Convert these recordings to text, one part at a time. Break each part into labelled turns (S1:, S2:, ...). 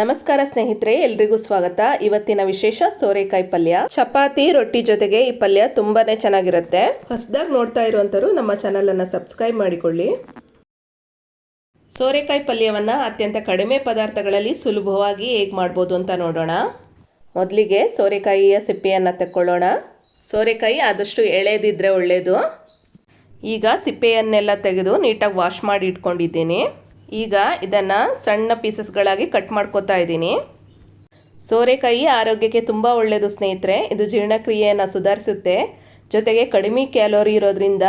S1: ನಮಸ್ಕಾರ ಸ್ನೇಹಿತರೆ, ಎಲ್ರಿಗೂ ಸ್ವಾಗತ. ಇವತ್ತಿನ ವಿಶೇಷ ಸೋರೆಕಾಯಿ ಪಲ್ಯ. ಚಪಾತಿ, ರೊಟ್ಟಿ ಜೊತೆಗೆ ಈ ಪಲ್ಯ ತುಂಬಾನೇ ಚೆನ್ನಾಗಿರುತ್ತೆ. ಹೊಸದಾಗಿ ನೋಡ್ತಾ ಇರುವಂತರು ನಮ್ಮ ಚಾನಲ್ ಅನ್ನ ಸಬ್ಸ್ಕ್ರೈಬ್ ಮಾಡಿಕೊಳ್ಳಿ. ಸೋರೆಕಾಯಿ ಪಲ್ಯವನ್ನ ಅತ್ಯಂತ ಕಡಿಮೆ ಪದಾರ್ಥಗಳಲ್ಲಿ ಸುಲಭವಾಗಿ ಹೇಗೆ ಮಾಡ್ಬೋದು ಅಂತ ನೋಡೋಣ. ಮೊದಲಿಗೆ ಸೋರೆಕಾಯಿಯ ಸಿಪ್ಪೆಯನ್ನು ತಕ್ಕೊಳ್ಳೋಣ. ಸೋರೆಕಾಯಿ ಆದಷ್ಟು ಎಳೆದಿದ್ರೆ ಒಳ್ಳೆಯದು ಈಗ ಸಿಪ್ಪೆಯನ್ನೆಲ್ಲ ತೆಗೆದು ನೀಟಾಗಿ ವಾಶ್ ಮಾಡಿ ಇಟ್ಕೊಂಡಿದ್ದೀನಿ. ಈಗ ಇದನ್ನು ಸಣ್ಣ ಪೀಸಸ್ಗಳಾಗಿ ಕಟ್ ಮಾಡ್ಕೊತಾ ಇದ್ದೀನಿ. ಸೋರೆಕಾಯಿ ಆರೋಗ್ಯಕ್ಕೆ ತುಂಬ ಒಳ್ಳೆಯದು ಸ್ನೇಹಿತರೆ, ಇದು ಜೀರ್ಣಕ್ರಿಯೆಯನ್ನು ಸುಧಾರಿಸುತ್ತೆ. ಜೊತೆಗೆ ಕಡಿಮೆ ಕ್ಯಾಲೋರಿ ಇರೋದ್ರಿಂದ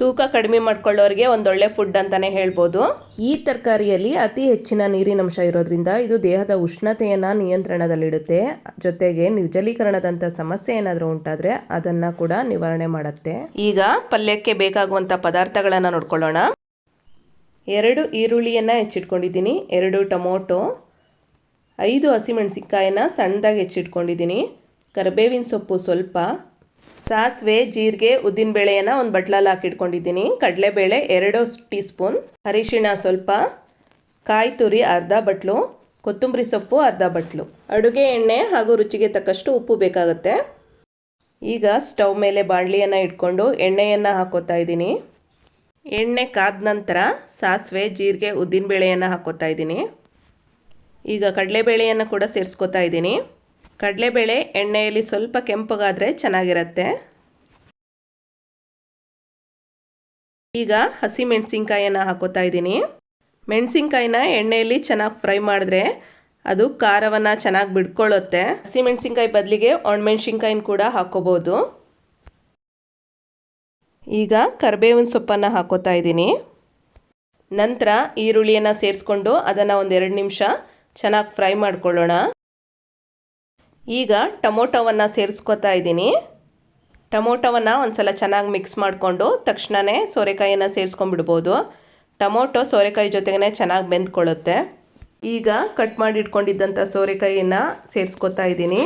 S1: ತೂಕ ಕಡಿಮೆ ಮಾಡ್ಕೊಳ್ಳೋರಿಗೆ ಒಂದೊಳ್ಳೆ ಫುಡ್ ಅಂತಲೇ ಹೇಳ್ಬೋದು. ಈ ತರಕಾರಿಯಲ್ಲಿ ಅತಿ ಹೆಚ್ಚಿನ ನೀರಿನಂಶ ಇರೋದ್ರಿಂದ ಇದು ದೇಹದ ಉಷ್ಣತೆಯನ್ನು ನಿಯಂತ್ರಣದಲ್ಲಿಡುತ್ತೆ. ಜೊತೆಗೆ ನಿರ್ಜಲೀಕರಣದಂಥ ಸಮಸ್ಯೆ ಏನಾದರೂ ಉಂಟಾದರೆ ಅದನ್ನು ಕೂಡ ನಿವಾರಣೆ ಮಾಡುತ್ತೆ. ಈಗ ಪಲ್ಯಕ್ಕೆ ಬೇಕಾಗುವಂಥ ಪದಾರ್ಥಗಳನ್ನು ನೋಡ್ಕೊಳ್ಳೋಣ. ಎರಡು ಈರುಳ್ಳಿಯನ್ನು ಹೆಚ್ಚಿಟ್ಕೊಂಡಿದ್ದೀನಿ, ಎರಡು ಟೊಮೊಟೊ, ಐದು ಹಸಿಮೆಣಸಿನ್ಕಾಯಿನ ಸಣ್ಣದಾಗಿ ಹೆಚ್ಚಿಟ್ಕೊಂಡಿದ್ದೀನಿ, ಕರಿಬೇವಿನ ಸೊಪ್ಪು ಸ್ವಲ್ಪ, ಸಾಸಿವೆ, ಜೀರಿಗೆ ಉದ್ದಿನಬೇಳೆಯನ್ನು ಒಂದು ಬಟ್ಲಲ್ಲಿ ಹಾಕಿಟ್ಕೊಂಡಿದ್ದೀನಿ, ಕಡಲೆಬೇಳೆ ಎರಡು ಟೀ ಸ್ಪೂನ್, ಅರಿಶಿಣ ಸ್ವಲ್ಪ, ಕಾಯಿ ತುರಿ ಅರ್ಧ ಬಟ್ಲು, ಕೊತ್ತಂಬರಿ ಸೊಪ್ಪು ಅರ್ಧ ಬಟ್ಲು. ಅಡುಗೆ ಎಣ್ಣೆ ಹಾಗೂ ರುಚಿಗೆ ತಕ್ಕಷ್ಟು ಉಪ್ಪು ಬೇಕಾಗುತ್ತೆ. ಈಗ ಸ್ಟವ್ ಮೇಲೆ ಬಾಣಲಿಯನ್ನು ಇಟ್ಕೊಂಡು ಎಣ್ಣೆಯನ್ನು ಹಾಕೋತಾ ಇದ್ದೀನಿ. ಎಣ್ಣೆ ಕಾದ ನಂತರ ಸಾಸಿವೆ, ಜೀರಿಗೆ ಉದ್ದಿನಬೇಳೆಯನ್ನು ಹಾಕೋತಾ ಇದ್ದೀನಿ. ಈಗ ಕಡಲೆಬೇಳೆಯನ್ನು ಕೂಡ ಸೇರಿಸ್ಕೋತಾ ಇದ್ದೀನಿ. ಕಡಲೆಬೇಳೆ ಎಣ್ಣೆಯಲ್ಲಿ ಸ್ವಲ್ಪ ಕೆಂಪಗಾದರೆ ಚೆನ್ನಾಗಿರುತ್ತೆ. ಈಗ ಹಸಿ ಮೆಣಸಿನ್ಕಾಯನ್ನು ಹಾಕೋತಾ ಇದ್ದೀನಿ. ಮೆಣಸಿನ್ಕಾಯಿನ ಎಣ್ಣೆಯಲ್ಲಿ ಚೆನ್ನಾಗಿ ಫ್ರೈ ಮಾಡಿದ್ರೆ ಅದು ಖಾರವನ್ನು ಚೆನ್ನಾಗಿ ಬಿಡ್ಕೊಳ್ಳುತ್ತೆ ಹಸಿ ಮೆಣಸಿನ್ಕಾಯಿ ಬದಲಿಗೆ ಒಣಮೆಣ್ಸಿನ್ಕಾಯಿನ ಕೂಡ ಹಾಕೋಬೋದು. ಈಗ ಕರಿಬೇವಿನ ಸೊಪ್ಪನ್ನು ಹಾಕೋತಾ ಇದ್ದೀನಿ. ನಂತರ ಈರುಳ್ಳಿಯನ್ನು ಸೇರಿಸ್ಕೊಂಡು ಅದನ್ನು ಒಂದೆರಡು ನಿಮಿಷ ಚೆನ್ನಾಗಿ ಫ್ರೈ ಮಾಡ್ಕೊಳ್ಳೋಣ. ಈಗ ಟೊಮೊಟೊವನ್ನು ಸೇರಿಸ್ಕೊತಾ ಇದ್ದೀನಿ. ಟೊಮೊಟೊವನ್ನು ಒಂದು ಸಲ ಚೆನ್ನಾಗಿ ಮಿಕ್ಸ್ ಮಾಡಿಕೊಂಡು ತಕ್ಷಣವೇ ಸೋರೆಕಾಯಿಯನ್ನು ಸೇರಿಸ್ಕೊಂಡ್ಬಿಡ್ಬೋದು. ಟೊಮೊಟೊ ಸೋರೆಕಾಯಿ ಜೊತೆಗೇ ಚೆನ್ನಾಗಿ ಬೆಂದ್ಕೊಳ್ಳುತ್ತೆ. ಈಗ ಕಟ್ ಮಾಡಿಟ್ಕೊಂಡಿದ್ದಂಥ ಸೋರೆಕಾಯಿಯನ್ನು ಸೇರಿಸ್ಕೊತಾ ಇದ್ದೀನಿ.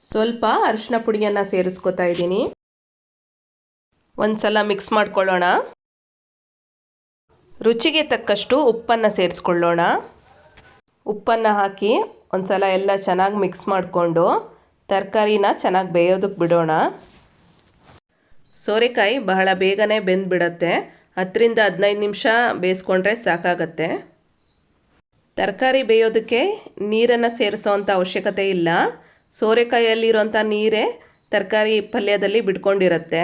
S1: ಸ್ವಲ್ಪ ಅರಿಶಿನ ಪುಡಿಯನ್ನು ಸೇರಿಸ್ಕೊತಾ ಇದ್ದೀನಿ. ಒಂದು ಸಲ ಮಿಕ್ಸ್ ಮಾಡ್ಕೊಳ್ಳೋಣ. ರುಚಿಗೆ ತಕ್ಕಷ್ಟು ಉಪ್ಪನ್ನು ಸೇರಿಸ್ಕೊಳ್ಳೋಣ. ಉಪ್ಪನ್ನು ಹಾಕಿ ಒಂದು ಸಲ ಎಲ್ಲ ಚೆನ್ನಾಗಿ ಮಿಕ್ಸ್ ಮಾಡಿಕೊಂಡು ತರಕಾರಿನ ಚೆನ್ನಾಗಿ ಬೇಯೋದಕ್ಕೆ ಬಿಡೋಣ. ಸೋರೆಕಾಯಿ ಬಹಳ ಬೇಗನೆ ಬೆಂದುಬಿಡತ್ತೆ. ಹತ್ತರಿಂದ ಹದಿನೈದು ನಿಮಿಷ ಬೇಯಿಸ್ಕೊಂಡ್ರೆ ಸಾಕಾಗತ್ತೆ. ತರಕಾರಿ ಬೇಯೋದಕ್ಕೆ ನೀರನ್ನು ಸೇರಿಸೋ ಅವಶ್ಯಕತೆ ಇಲ್ಲ. ಸೋರೆಕಾಯಿಯಲ್ಲಿರೋಂಥ ನೀರೇ ತರಕಾರಿ ಪಲ್ಯದಲ್ಲಿ ಬಿಡ್ಕೊಂಡಿರುತ್ತೆ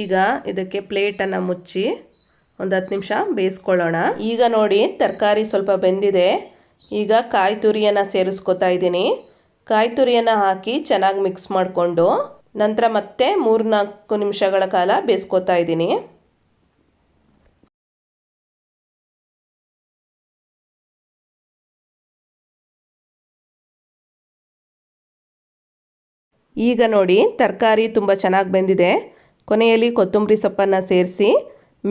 S1: ಈಗ ಇದಕ್ಕೆ ಪ್ಲೇಟನ್ನು ಮುಚ್ಚಿ ಒಂದು ಹತ್ತು ನಿಮಿಷ ಬೇಯಿಸ್ಕೊಳ್ಳೋಣ. ಈಗ ನೋಡಿ, ತರಕಾರಿ ಸ್ವಲ್ಪ ಬೆಂದಿದೆ. ಈಗ ಕಾಯಿ ತುರಿಯನ್ನು ಸೇರಿಸ್ಕೊತಾ ಇದ್ದೀನಿ. ಕಾಯಿ ತುರಿಯನ್ನು ಹಾಕಿ ಚೆನ್ನಾಗಿ ಮಿಕ್ಸ್ ಮಾಡಿಕೊಂಡು ನಂತರ ಮತ್ತೆ ಮೂರು ನಾಲ್ಕು ನಿಮಿಷಗಳ ಕಾಲ ಬೇಯಿಸ್ಕೊತಾ ಇದ್ದೀನಿ. ಈಗ ನೋಡಿ, ತರಕಾರಿ ತುಂಬ ಚೆನ್ನಾಗಿ ಬೆಂದಿದೆ. ಕೊನೆಯಲ್ಲಿ ಕೊತ್ತಂಬರಿ ಸೊಪ್ಪನ್ನು ಸೇರಿಸಿ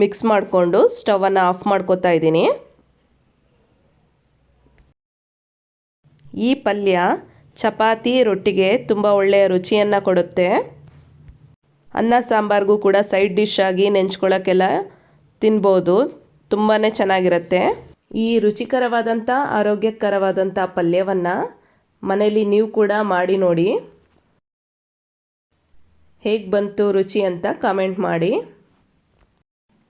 S1: ಮಿಕ್ಸ್ ಮಾಡಿಕೊಂಡು ಸ್ಟವನ್ನು ಆಫ್ ಮಾಡ್ಕೋತಾ ಇದ್ದೀನಿ. ಈ ಪಲ್ಯ ಚಪಾತಿ ರೊಟ್ಟಿಗೆ ತುಂಬ ಒಳ್ಳೆಯ ರುಚಿಯನ್ನು ಕೊಡುತ್ತೆ. ಅನ್ನ, ಸಾಂಬಾರಿಗೂ ಕೂಡ ಸೈಡ್ ಡಿಶ್ ಆಗಿ ನೆಂಚ್ಕೊಳ್ಳೋಕ್ಕೆಲ್ಲ ತಿನ್ಬೋದು. ತುಂಬಾ ಚೆನ್ನಾಗಿರುತ್ತೆ. ಈ ರುಚಿಕರವಾದಂಥ ಆರೋಗ್ಯಕರವಾದಂಥ ಪಲ್ಯವನ್ನು ಮನೆಯಲ್ಲಿ ನೀವು ಕೂಡ ಮಾಡಿ ನೋಡಿ. ಹೇಗೆ ಬಂತು ರುಚಿ ಅಂತ ಕಾಮೆಂಟ್ ಮಾಡಿ.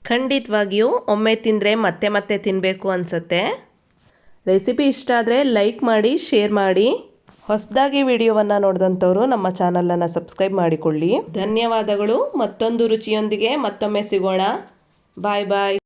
S1: ಖಂಡಿತವಾಗಿಯೂ ಒಮ್ಮೆ ತಿಂದರೆ ಮತ್ತೆ ಮತ್ತೆ ತಿನ್ನಬೇಕು ಅನಿಸುತ್ತೆ. ರೆಸಿಪಿ ಇಷ್ಟ ಆದರೆ ಲೈಕ್ ಮಾಡಿ, ಶೇರ್ ಮಾಡಿ. ಹೊಸದಾಗಿ ವಿಡಿಯೋವನ್ನು ನೋಡಿದಂಥವರು ನಮ್ಮ ಚಾನಲನ್ನು ಸಬ್ಸ್ಕ್ರೈಬ್ ಮಾಡಿಕೊಳ್ಳಿ. ಧನ್ಯವಾದಗಳು. ಮತ್ತೊಂದು ರುಚಿಯೊಂದಿಗೆ ಮತ್ತೊಮ್ಮೆ ಸಿಗೋಣ. ಬಾಯ್ ಬಾಯ್.